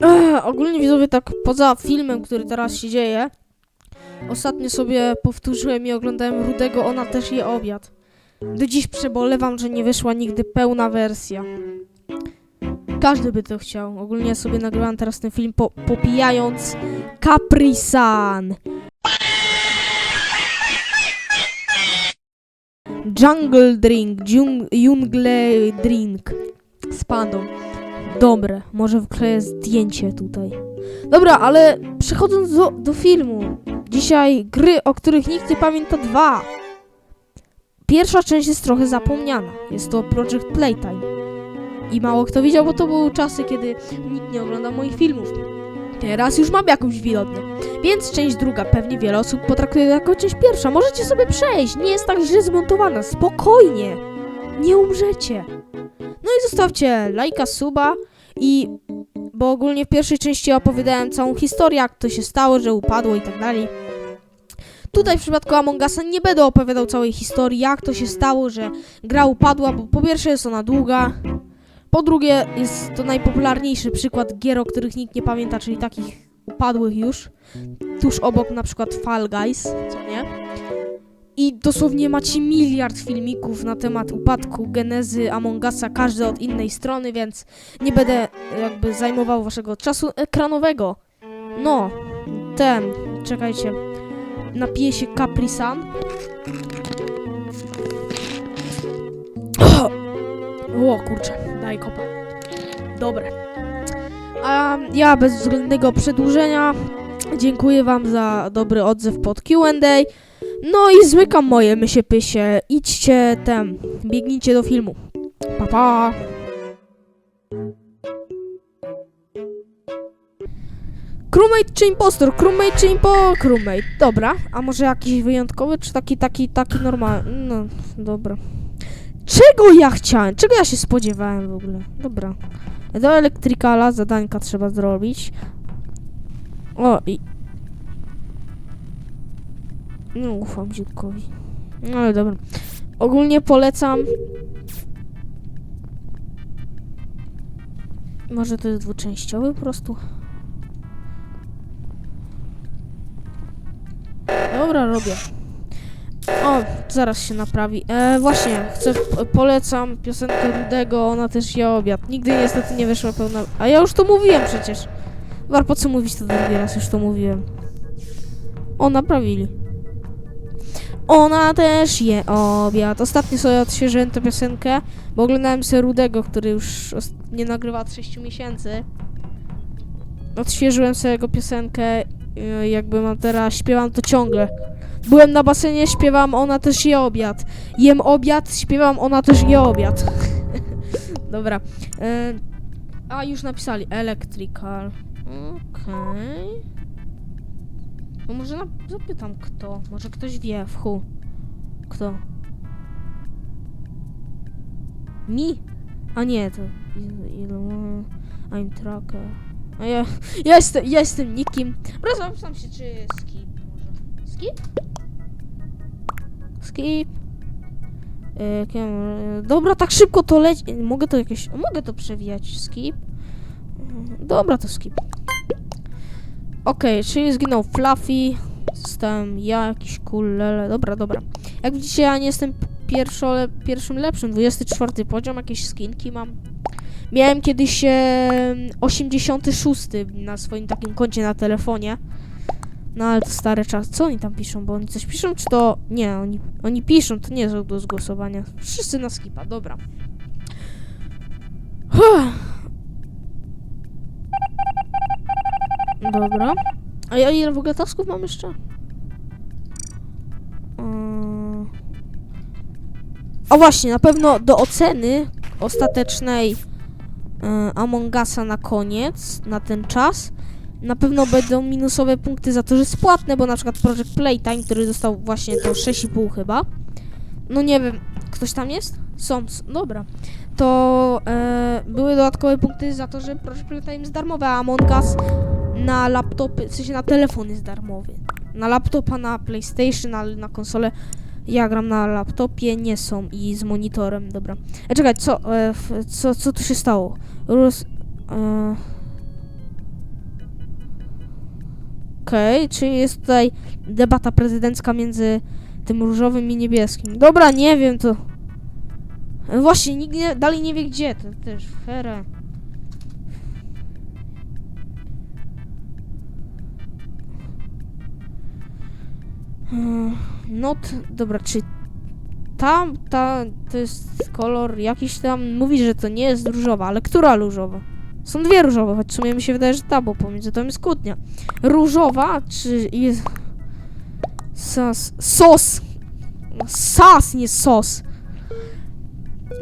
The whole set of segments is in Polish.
Ogólnie widzowie, tak poza filmem, który teraz się dzieje, ostatnio sobie powtórzyłem i oglądałem Rudego, ona też je obiad. Do dziś przebolewam, że nie wyszła nigdy pełna wersja. Każdy by to chciał. Ogólnie sobie nagrywam teraz ten film po, popijając Capri Sun. Jungle Drink, Jungle Drink z pandą. Dobre, może wkleję zdjęcie tutaj. Dobra, ale przechodząc do, do filmu. Dzisiaj gry, o których nikt nie pamięta dwa. Pierwsza część jest trochę zapomniana. Jest to Project Playtime. I mało kto widział, bo to były czasy, kiedy nikt nie oglądał moich filmów. Teraz już mam jakąś widownię. Więc część druga pewnie wiele osób potraktuje jako część pierwsza. Możecie sobie przejść, nie jest tak źle zmontowana. Spokojnie. Nie umrzecie. No i zostawcie lajka, suba i... Bo ogólnie w pierwszej części opowiadałem całą historię, jak to się stało, że upadło i tak dalej. Tutaj w przypadku Among Usa nie będę opowiadał całej historii, jak to się stało, że gra upadła, bo po pierwsze jest ona długa, po drugie jest to najpopularniejszy przykład gier, o których nikt nie pamięta, czyli takich upadłych już, tuż obok na przykład Fall Guys, co nie? I dosłownie macie miliard filmików na temat upadku genezy Among Usa, każdy od innej strony, więc nie będę jakby zajmował waszego czasu ekranowego. No, ten, czekajcie, napiję się Capri Sun. O kurczę, daj kopa. Dobre. A ja bez względnego przedłużenia dziękuję wam za dobry odzew pod Q&A. No i zmykam moje mysie pysie. Idźcie tem, biegnijcie do filmu. Pa pa. Crewmate czy impostor? Crewmate czy impo... Crewmate. Dobra. A może jakiś wyjątkowy, czy taki, taki, taki normalny? No, dobra. Czego ja chciałem? Czego ja się spodziewałem w ogóle? Dobra. Do elektrykala zadańka trzeba zrobić. O, i... Nie ufam dziadkowi. No ale dobra. Ogólnie polecam... Może to jest dwuczęściowy po prostu? Dobra, robię. O, zaraz się naprawi. E, właśnie, chcę, polecam piosenkę Rudego, ona też je obiad. Nigdy niestety nie wyszła pełna... A ja już to mówiłem przecież. War, po co mówić to drugi raz, już to mówiłem. O, naprawili. Ona też je obiad. Ostatnio sobie odświeżyłem tę piosenkę, bo oglądałem sobie Rudego, który już nie nagrywa od 6 miesięcy. Odświeżyłem sobie jego piosenkę, y, jakby mam teraz, śpiewam to ciągle. Byłem na basenie, śpiewam, ona też je obiad. Jem obiad, śpiewam, ona też je obiad. Dobra. E, a, już napisali. Electrical. Okej. No może na, zapytam kto. Może ktoś wie, w chu. Kto? Mi? A nie, to... I'm tracker. A ja, ja jestem, ja jestem nikim. Zapytam się, czy skip może. Skip? Skip. E, Dobra, tak szybko to leci. Mogę to jakieś. Mogę to przewijać. Skip. Mm, Dobra, to skip. Okej, czyli zginął Fluffy. Zostałem ja, jakiś cool lele. Dobra, dobra. Jak widzicie, ja nie jestem pierwszo, le, pierwszym lepszym. 24 poziom, jakieś skinki mam. Miałem kiedyś e, 86 na swoim takim koncie na telefonie. No ale to stary czas. Co oni tam piszą? Bo oni coś piszą, czy to... Nie, oni, oni piszą, to nie jest do zgłosowania. Wszyscy na skipa, dobra. Huh. Dobra. A ja ile w ogóle tasków mam jeszcze? Yy. O właśnie, na pewno do oceny ostatecznej yy, Among Usa na koniec, na ten czas, na pewno będą minusowe punkty za to, że jest płatne, bo na przykład Project Playtime, który dostał właśnie to 6,5 chyba. No nie wiem, ktoś tam jest? Są, dobra. To e, były dodatkowe punkty za to, że Project Playtime jest darmowe, a Among Us na laptopy, w sensie na telefon jest darmowy. Na laptopa, na PlayStation, ale na konsolę ja gram na laptopie, nie są i z monitorem, dobra. E, czekaj, co, e, f, co, co tu się stało? Rus, e, Okej, czyli jest tutaj debata prezydencka między tym różowym i niebieskim. Dobra, nie wiem, to... E, Właśnie, nikt nie, dalej nie wie gdzie, to też here. No, dobra, czy tam, ta, to jest kolor jakiś tam, mówi, że to nie jest różowa, ale która różowa? Są dwie różowe, choć w sumie mi się wydaje, że ta, bo pomiędzy to jest kłótnia. Różowa, czy jest... Sas... Sos! Sas, nie sos.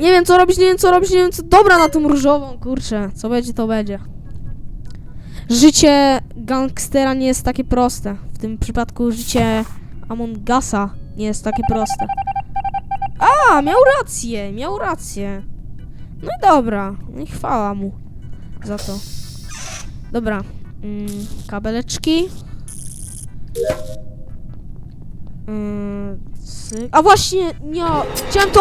Nie wiem co robić, nie wiem co robić, nie wiem co... Dobra na tą różową, kurczę. Co będzie, to będzie. Życie gangstera nie jest takie proste. W tym przypadku życie Among Usa nie jest takie proste. A, miał rację, miał rację. No i dobra, no i chwała mu za to. Dobra, mm, kabeleczki. Mm. A właśnie, nie, chciałem to...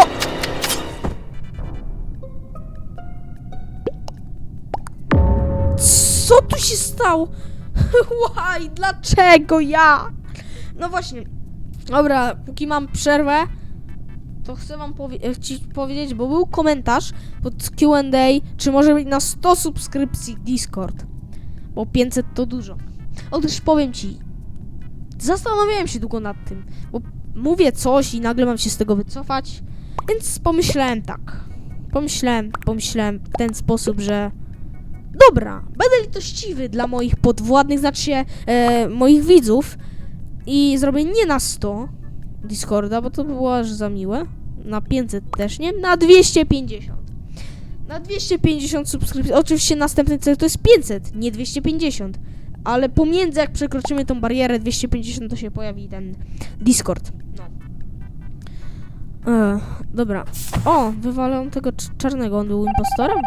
Co tu się stało? Why? Dlaczego ja? No właśnie. Dobra, póki mam przerwę, to chcę wam powie e, powiedzieć, bo był komentarz pod Q&A, czy może być na 100 subskrypcji Discord. Bo 500 to dużo. Otóż powiem ci, zastanawiałem się długo nad tym, bo mówię coś i nagle mam się z tego wycofać, więc pomyślałem tak. Pomyślałem, pomyślałem w ten sposób, że dobra, będę litościwy dla moich podwładnych, znaczy e, moich widzów i zrobię nie na 100 Discorda, bo to by było aż za miłe. Na 500 też nie, na 250. Na 250 subskrypcji. Oczywiście następny cel to jest 500, nie 250. Ale pomiędzy jak przekroczymy tą barierę 250 to się pojawi ten Discord. No. E, dobra. O, wywalę tego cz- czarnego. On był impostorem?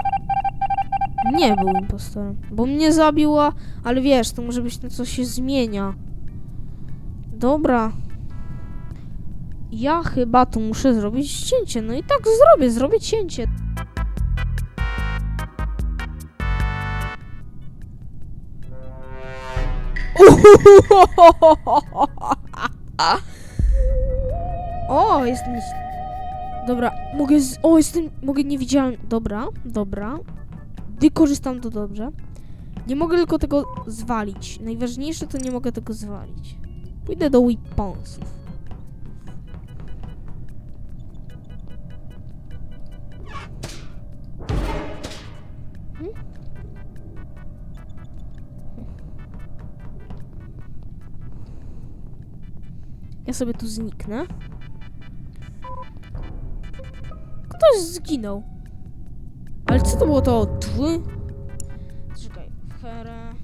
Nie był impostorem. Bo mnie zabiła, ale wiesz, to może być to, co się zmienia. Dobra. Ja chyba tu muszę zrobić cięcie. No i tak zrobię, zrobię cięcie. O, jestem... Dobra, mogę z... O, jestem... Mogę niewidzialny... Dobra, dobra. Wykorzystam to dobrze. Nie mogę tylko tego zwalić. Najważniejsze to nie mogę tego zwalić. Pójdę do weaponsów. Ja sobie tu zniknę. Ktoś zginął. Ale co to było to? Tły? Czekaj. Fere.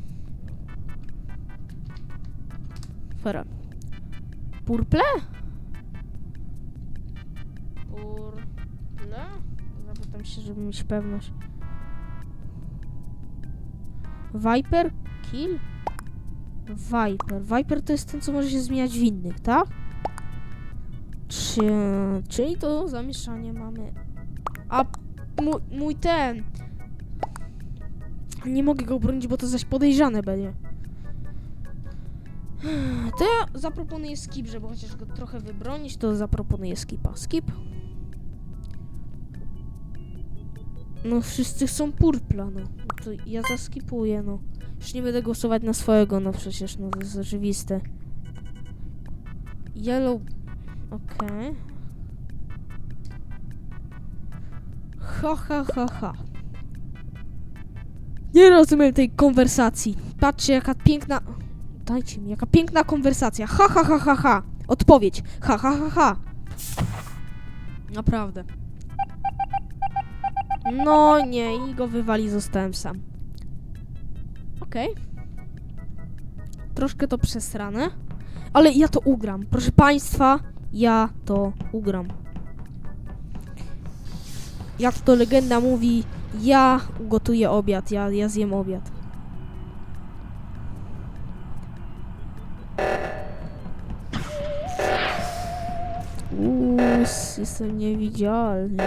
Fere. Purple? Purple? Zapytam się, żeby mieć pewność. Viper? Kill? Viper. Viper to jest ten, co może się zmieniać w innych, tak? Czy, czyli to zamieszanie mamy. A mój, mój ten. Nie mogę go bronić, bo to zaś podejrzane będzie. To ja zaproponuję skip, żeby chociaż go trochę wybronić, to zaproponuję skipa. Skip. No wszyscy chcą purpla, no. To ja zaskipuję, no. Już nie będę głosować na swojego, no przecież, no to jest oczywiste. Yellow... Okej. Ha, ha, ha, ha. Nie rozumiem tej konwersacji. Patrzcie, jaka piękna... Dajcie mi, jaka piękna konwersacja. Ha, ha, ha, ha, ha. Odpowiedź. Ha, ha, ha, ha. Naprawdę. No nie, i go wywali, zostałem sam. Okej. Troszkę to przesrane. Ale ja to ugram. Proszę państwa, ja to ugram. Jak to legenda mówi, ja ugotuję obiad, ja, ja zjem obiad. Jestem niewidzialny.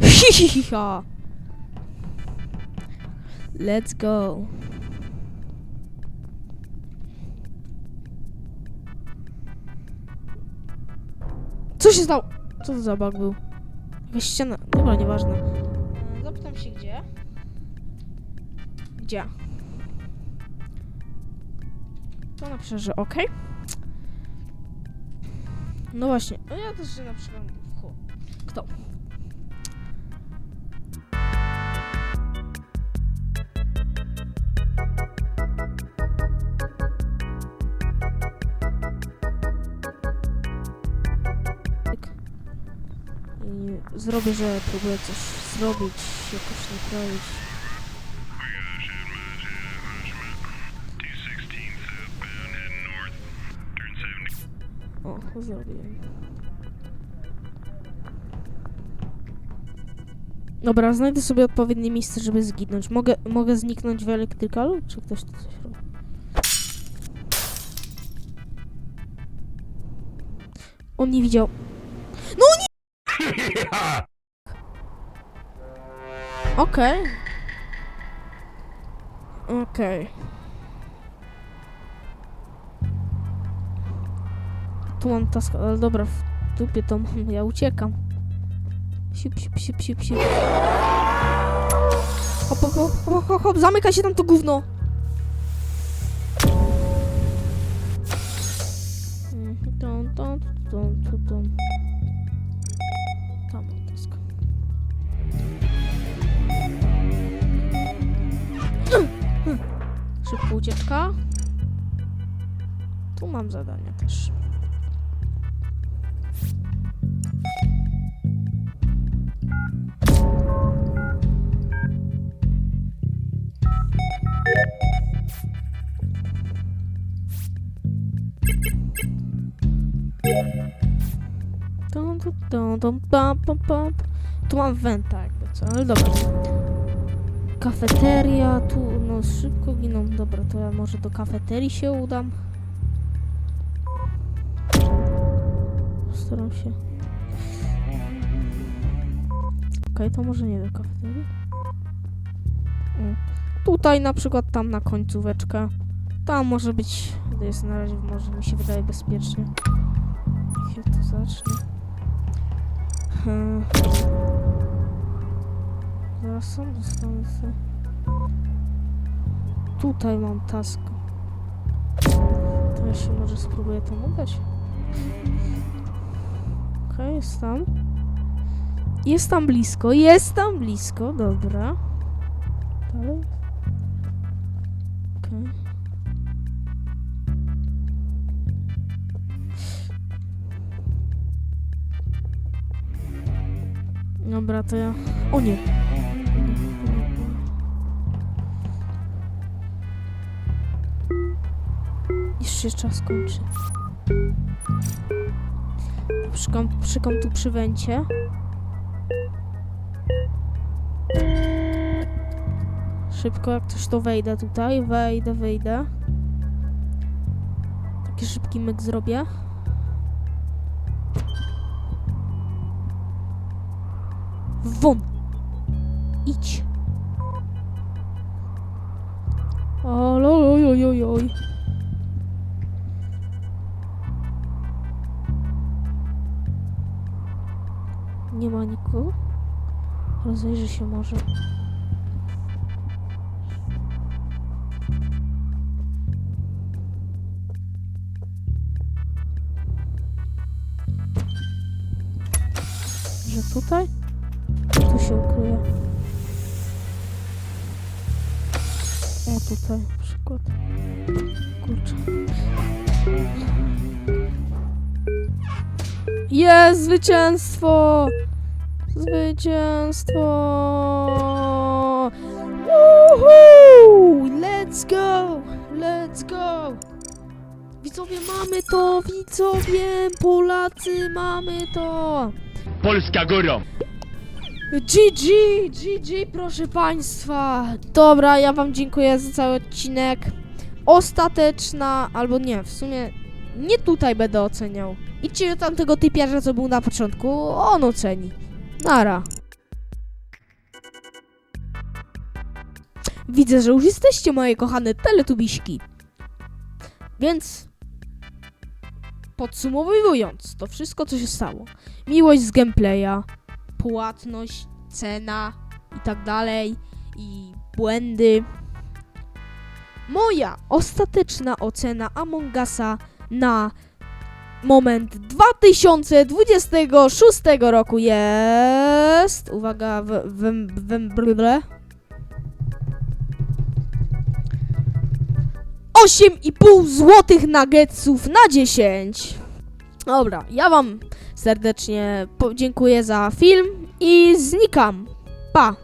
Hihihiha. Let's go. Co się stało? Co to za bug był? Jakaś ściana. Dobra, nieważne. Zapytam się gdzie. Gdzie? To napiszę, że ok. No właśnie. A ja też się na przykład. Kto? Tak. Zrobię, że próbuję coś zrobić, jakoś naprawić. O, zrobiłem. Dobra, znajdę sobie odpowiednie miejsce, żeby zginąć. Mogę, mogę zniknąć w elektrykalu? Czy ktoś tu coś robi? On nie widział. No nie! Okej. Okej. Tu mam task, ale dobra, w dupie to mam, ja uciekam. Siup, siup, siup, siup, siup. Hop, hop, hop, hop, hop, hop, zamykaj się tam to gówno! Tam mam task. Szybka ucieczka. Tu mam zadania też. Tum, tum, pam, pam, pam. Tu mam wenta jakby co, ale dobra. Kafeteria, tu no szybko giną. Dobra, to ja może do kafeterii się udam. Staram się. Okej, to może nie do kafeterii. O. Tutaj na przykład tam na końcóweczkę. Tam może być, jest na razie, może mi się wydaje bezpiecznie. Niech ja to zacznę. Zaraz sam dostanę. Tutaj mam task. To się może spróbuję tam udać. Okej, jest tam. Jest tam blisko, jest tam blisko, dobra. Dalej. Okej. Dobra, to ja... O nie! Jeszcze się czas kończy. Szukam, szukam tu przy. Szybko, jak coś to wejdę tutaj. Wejdę, wejdę. Taki szybki myk zrobię. Won! Idź! Oj, Nie ma nikogo. Rozejrzę się może. Że tutaj? Tu się ukryje. O, tutaj na przykład. Kurczę. Jest zwycięstwo! Zwycięstwo! Woohoo! Let's go! Let's go! Widzowie, mamy to! Widzowie, Polacy, mamy to! Polska górą! GG, GG, proszę Państwa. Dobra, ja Wam dziękuję za cały odcinek. Ostateczna, albo nie, w sumie nie tutaj będę oceniał. Idźcie do tamtego typiarza, co był na początku, on oceni. Nara. Widzę, że już jesteście moje kochane teletubiśki. Więc podsumowując to wszystko, co się stało. Miłość z gameplaya, płatność, cena i tak dalej i błędy. Moja ostateczna ocena Among Usa na moment 2026 roku jest. Uwaga, w, w, w, w, 8,5 złotych nuggetsów na 10. Dobra, ja wam serdecznie podziękuję za film i znikam. Pa!